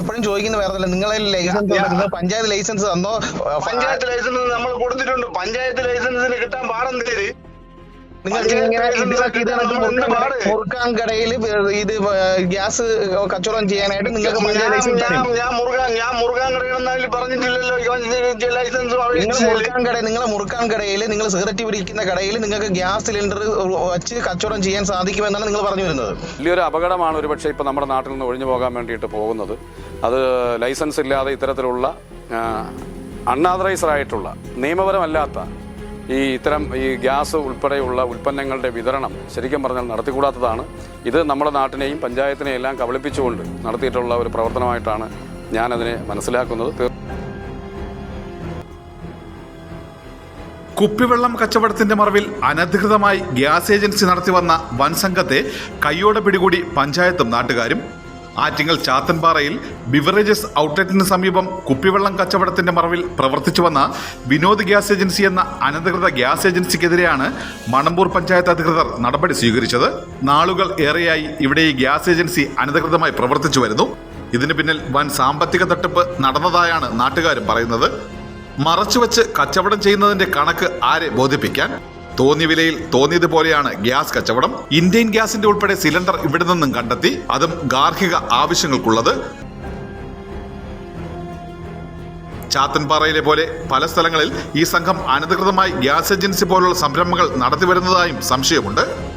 എപ്പോഴും ചോദിക്കുന്ന വേറെ നിങ്ങളെ ലൈസൻസ് പഞ്ചായത്ത് ലൈസൻസ് തന്നോ? പഞ്ചായത്ത് ലൈസൻസ് നമ്മൾ കൊടുത്തിട്ടുണ്ട്. പഞ്ചായത്ത് ലൈസൻസിന് കിട്ടാൻ പാടെന്തേര് നിങ്ങൾക്ക് ഇങ്ങനെ ഇതിനൊക്കെ ഇത്? മുറുക്കാൻ കടയിൽ ഇത് ഗ്യാസ് കച്ചവടം ചെയ്യാനായിട്ട് നിങ്ങൾക്ക് ഞാൻ മുറുകാൻ ഞാൻ മുറുകാൻ കടയിലെന്നാലും പറഞ്ഞിട്ടില്ലല്ലോ ലൈസൻസ് നിങ്ങൾ. മുറുക്കാൻ കട നിങ്ങളെ മുറുക്കാൻ കടയിൽ നിങ്ങൾ സിഗരറ്റ് പിടിക്കുന്ന കടയിൽ നിങ്ങൾക്ക് ഗ്യാസ് സിലിണ്ടർ വെച്ച് കച്ചവടം ചെയ്യാൻ സാധിക്കുമെന്നാണ് നിങ്ങൾ പറഞ്ഞു വരുന്നത് വലിയൊരു അപകടമാണ് ഒരുപക്ഷെ ഇപ്പൊ നമ്മുടെ നാട്ടിൽ നിന്ന് ഒഴിഞ്ഞു പോകാൻ വേണ്ടിയിട്ട് പോകുന്നത് അത് ലൈസൻസ് ഇല്ലാതെ ഇത്തരത്തിലുള്ള അൺആതറൈസ്ഡ് ആയിട്ടുള്ള നിയമപരമല്ലാത്ത ഈ ഇത്തരം ഈ ഗ്യാസ് ഉൾപ്പെടെയുള്ള ഉൽപ്പന്നങ്ങളുടെ വിതരണം ശരിക്കും പറഞ്ഞാൽ നടത്തിക്കൂടാത്തതാണ്. ഇത് നമ്മുടെ നാട്ടിനെയും പഞ്ചായത്തിനെയും എല്ലാം കബളിപ്പിച്ചുകൊണ്ട് നടത്തിയിട്ടുള്ള ഒരു പ്രവർത്തനമായിട്ടാണ് ഞാനതിനെ മനസ്സിലാക്കുന്നത്. കുപ്പിവെള്ളം കച്ചവടത്തിന്റെ മറവിൽ അനധികൃതമായി ഗ്യാസ് ഏജൻസി നടത്തിവന്ന വൻ സംഘത്തെ കയ്യോടെ പിടികൂടി പഞ്ചായത്തും നാട്ടുകാരും ആറ്റിങ്ങൽ ചാത്തൻപാറയിൽ ബിവറേജസ് ഔട്ട്ലെറ്റിന് സമീപം കുപ്പിവെള്ളം കച്ചവടത്തിന്റെ മറവിൽ പ്രവർത്തിച്ചു വന്ന വിനോദ് ഗ്യാസ് ഏജൻസി എന്ന അനധികൃത ഗ്യാസ് ഏജൻസിക്കെതിരെയാണ് മണമ്പൂർ പഞ്ചായത്ത് അധികൃതർ നടപടി സ്വീകരിച്ചത്. നാളുകൾ ഏറെയായി ഇവിടെ ഈ ഗ്യാസ് ഏജൻസി അനധികൃതമായി പ്രവർത്തിച്ചു വരുന്നു. ഇതിന് പിന്നിൽ വൻ സാമ്പത്തിക തട്ടിപ്പ് നടന്നതായാണ് നാട്ടുകാരും പറയുന്നത്. മറച്ചുവെച്ച് കച്ചവടം ചെയ്യുന്നതിന്റെ കണക്ക് ആരെ ബോധിപ്പിക്കാൻ? തോന്നിയ വിലയിൽ തോന്നിയതുപോലെയാണ് ഗ്യാസ് കച്ചവടം. ഇന്ത്യൻ ഗ്യാസിന്റെ ഉൾപ്പെടെ സിലിണ്ടർ ഇവിടെ നിന്നും കണ്ടെത്തി. അതും ഗാർഹിക ആവശ്യങ്ങൾക്കുള്ളത്. ചാത്തൻപാറയിലെ പോലെ പല സ്ഥലങ്ങളിൽ ഈ സംഘം അനധികൃതമായി ഗ്യാസ് ഏജൻസി പോലുള്ള സംരംഭങ്ങൾ നടത്തിവരുന്നതായും സംശയമുണ്ട്.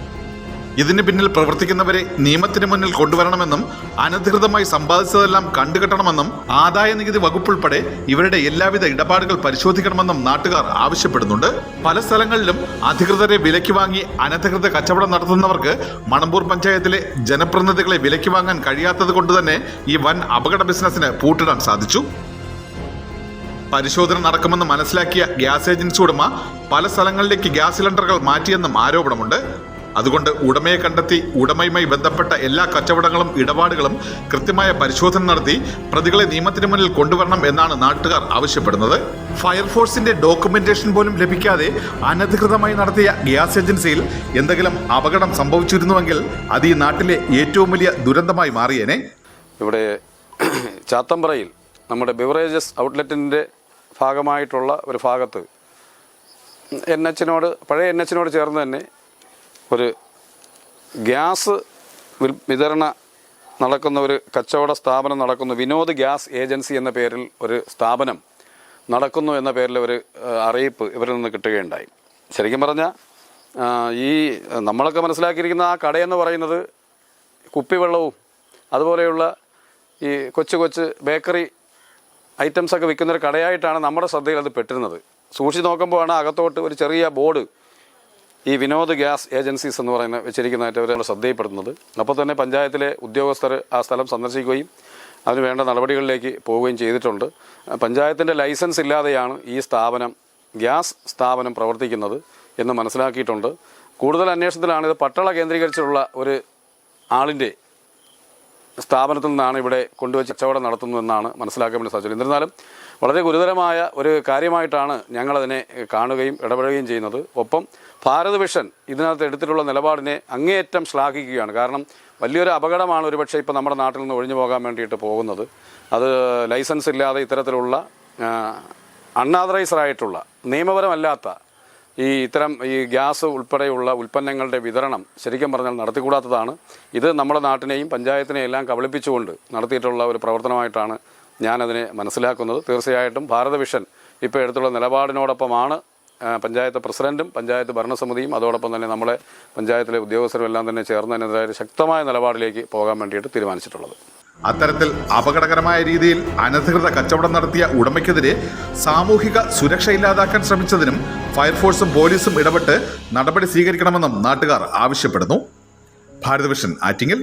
ഇതിന് പിന്നിൽ പ്രവർത്തിക്കുന്നവരെ നിയമത്തിന് മുന്നിൽ കൊണ്ടുവരണമെന്നും അനധികൃതമായി സമ്പാദിച്ചതെല്ലാം കണ്ടുകെട്ടണമെന്നും ആദായ നികുതി വകുപ്പുൾപ്പെടെ ഇവരുടെ എല്ലാവിധ ഇടപാടുകൾ പരിശോധിക്കണമെന്നും നാട്ടുകാർ ആവശ്യപ്പെടുന്നുണ്ട്. പല സ്ഥലങ്ങളിലും അധികൃതരെ വിലയ്ക്ക് വാങ്ങി അനധികൃത കച്ചവടം നടത്തുന്നവർക്ക് മണമ്പൂർ പഞ്ചായത്തിലെ ജനപ്രതിനിധികളെ വിലയ്ക്ക് വാങ്ങാൻ കഴിയാത്തത് കൊണ്ട് തന്നെ ഈ വൻ അപകട ബിസിനസ്സിന് പൂട്ടിടാൻ സാധിച്ചു. പരിശോധന നടക്കുമെന്ന് മനസ്സിലാക്കിയ ഗ്യാസ് ഏജൻസി ഉടമ പല സ്ഥലങ്ങളിലേക്ക് ഗ്യാസ് സിലിണ്ടറുകൾ മാറ്റിയെന്നും ആരോപണമുണ്ട്. അതുകൊണ്ട് ഉടമയെ കണ്ടെത്തി ഉടമയുമായി ബന്ധപ്പെട്ട എല്ലാ കച്ചവടങ്ങളും ഇടപാടുകളും കൃത്യമായ പരിശോധന നടത്തി പ്രതികളെ നിയമത്തിന് മുന്നിൽ കൊണ്ടുവരണം എന്നാണ് നാട്ടുകാർ ആവശ്യപ്പെടുന്നത്. ഫയർഫോഴ്സിന്റെ ഡോക്യുമെന്റേഷൻ പോലും ലഭിക്കാതെ അനധികൃതമായി നടത്തിയ ഗ്യാസ് ഏജൻസിയിൽ എന്തെങ്കിലും അപകടം സംഭവിച്ചിരുന്നുവെങ്കിൽ അത് ഈ നാട്ടിലെ ഏറ്റവും വലിയ ദുരന്തമായി മാറിയേനെ. ഇവിടെ ചാത്തമ്പ്രയിൽ നമ്മുടെ ബിവറേജസ് ഔട്ട്ലെറ്റിന്റെ ഭാഗമായിട്ടുള്ള ഒരു ഭാഗത്ത് എൻ എച്ചിനോട് പഴയ എൻ എച്ചിനോട് ചേർന്ന് തന്നെ ഒരു ഗ്യാസ് വിതരണ നടക്കുന്ന ഒരു കച്ചവട സ്ഥാപനം നടക്കുന്നു. വിനോദ് ഗ്യാസ് ഏജൻസി എന്ന പേരിൽ ഒരു സ്ഥാപനം നടക്കുന്നു എന്ന പേരിൽ ഒരു അറിയിപ്പ് ഇവരിൽ നിന്ന് കിട്ടുകയുണ്ടായി. ശരിക്കും പറഞ്ഞാൽ ഈ നമ്മളൊക്കെ മനസ്സിലാക്കിയിരിക്കുന്ന ആ കടയെന്ന് പറയുന്നത് കുപ്പിവെള്ളവും അതുപോലെയുള്ള ഈ കൊച്ചു കൊച്ചു ബേക്കറി ഐറ്റംസൊക്കെ വിൽക്കുന്നൊരു കടയായിട്ടാണ് നമ്മുടെ ശ്രദ്ധയിൽ അത് പെട്ടിരുന്നത്. സൂക്ഷിച്ച് നോക്കുമ്പോഴാണ് അകത്തോട്ട് ഒരു ചെറിയ ബോർഡ് ഈ വിനോദ ഗ്യാസ് ഏജൻസീസ് എന്ന് പറയുന്ന വെച്ചിരിക്കുന്നതായിട്ട് അവർ ശ്രദ്ധയിൽപ്പെടുന്നത് അപ്പോൾ തന്നെ പഞ്ചായത്തിലെ ഉദ്യോഗസ്ഥർ ആ സ്ഥലം സന്ദർശിക്കുകയും അതിന് വേണ്ട നടപടികളിലേക്ക് പോവുകയും ചെയ്തിട്ടുണ്ട്. പഞ്ചായത്തിന്റെ ലൈസൻസ് ഇല്ലാതെയാണ് ഈ സ്ഥാപനം ഗ്യാസ് സ്ഥാപനം പ്രവർത്തിക്കുന്നത് എന്ന് മനസ്സിലാക്കിയിട്ടുണ്ട്. കൂടുതൽ അന്വേഷണത്തിലാണ് ഇത് പട്ടള കേന്ദ്രീകരിച്ചുള്ള ഒരു ആളിന്റെ സ്ഥാപനത്തിൽ നിന്നാണ് ഇവിടെ കൊണ്ടുവച്ച് കച്ചവടം നടത്തുന്നതെന്നാണ് മനസ്സിലാക്കാൻ വേണ്ടി സാധിച്ചത്. എന്നിരുന്നാലും വളരെ ഗുരുതരമായ ഒരു കാര്യമായിട്ടാണ് ഞങ്ങളതിനെ കാണുകയും ഇടപെടുകയും ചെയ്യുന്നത്. ഒപ്പം ഭാരത് വിഷൻ ഇതിനകത്ത് എടുത്തിട്ടുള്ള നിലപാടിനെ അങ്ങേയറ്റം ശ്ലാഘിക്കുകയാണ്. കാരണം വലിയൊരു അപകടമാണ് ഒരുപക്ഷെ ഇപ്പോൾ നമ്മുടെ നാട്ടിൽ നിന്ന് ഒഴിഞ്ഞു പോകാൻ വേണ്ടിയിട്ട് പോകുന്നത്. അത് ലൈസൻസ് ഇല്ലാതെ ഇത്തരത്തിലുള്ള അൺആതറൈസ്ഡ് ആയിട്ടുള്ള നിയമപരമല്ലാത്ത ഈ ഇത്തരം ഈ ഗ്യാസ് ഉൾപ്പെടെയുള്ള ഉൽപ്പന്നങ്ങളുടെ വിതരണം ശരിക്കും പറഞ്ഞാൽ നടത്തിക്കൂടാത്തതാണ്. ഇത് നമ്മുടെ നാട്ടിനെയും പഞ്ചായത്തിനെയും എല്ലാം കബളിപ്പിച്ചുകൊണ്ട് നടത്തിയിട്ടുള്ള ഒരു പ്രവർത്തനമായിട്ടാണ് ഞാനതിനെ മനസ്സിലാക്കുന്നത്. തീർച്ചയായിട്ടും ഭാരത വിഷൻ ഇപ്പോൾ എടുത്തുള്ള നിലപാടിനോടൊപ്പമാണ് പഞ്ചായത്ത് പ്രസിഡന്റും പഞ്ചായത്ത് ഭരണസമിതിയും അതോടൊപ്പം തന്നെ നമ്മളെ പഞ്ചായത്തിലെ ഉദ്യോഗസ്ഥരും എല്ലാം തന്നെ ചേർന്ന് അതിനെതിരായ ശക്തമായ നിലപാടിലേക്ക് പോകാൻ വേണ്ടിയിട്ട് തീരുമാനിച്ചിട്ടുള്ളത്. അത്തരത്തിൽ അപകടകരമായ രീതിയിൽ അനധികൃത കച്ചവടം നടത്തിയ ഉടമയ്ക്കെതിരെ സാമൂഹിക സുരക്ഷ ഇല്ലാതാക്കാൻ ശ്രമിച്ചതിനും ഫയർഫോഴ്സും പോലീസും ഇടപെട്ട് നടപടി സ്വീകരിക്കണമെന്നും നാട്ടുകാർ ആവശ്യപ്പെടുന്നു. ഭാരതവിഷൻ ആറ്റിങ്ങൽ